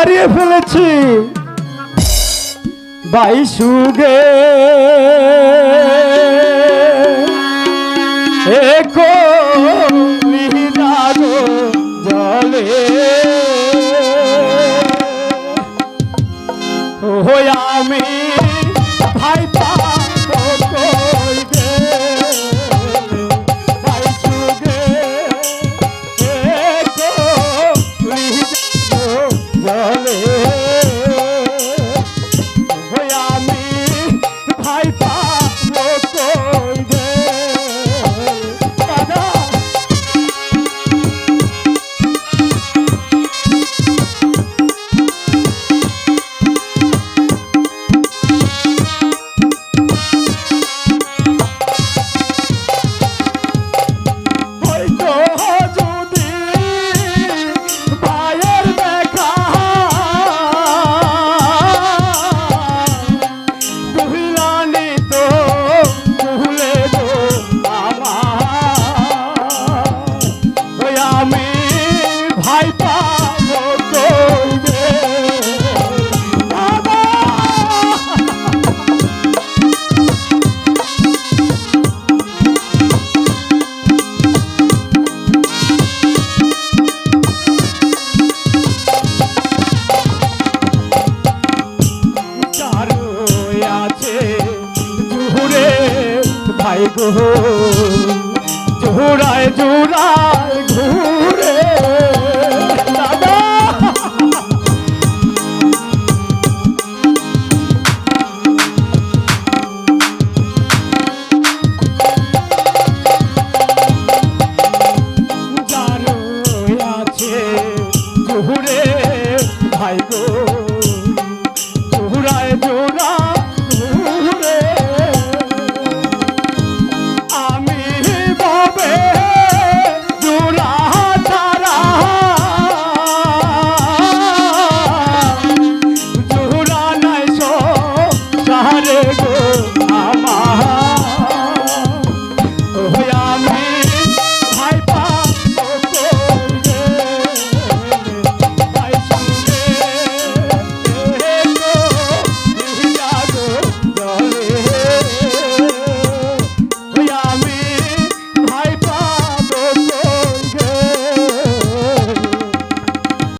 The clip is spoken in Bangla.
হারিয়ে ফেলেছি। বাইশুগে একো নিদারো জলে। ও আমি জলে আমায় গো জোড়ায় জোড়ায় ঘুরে। দাদা! আছে ঘুরে ভাই রে গো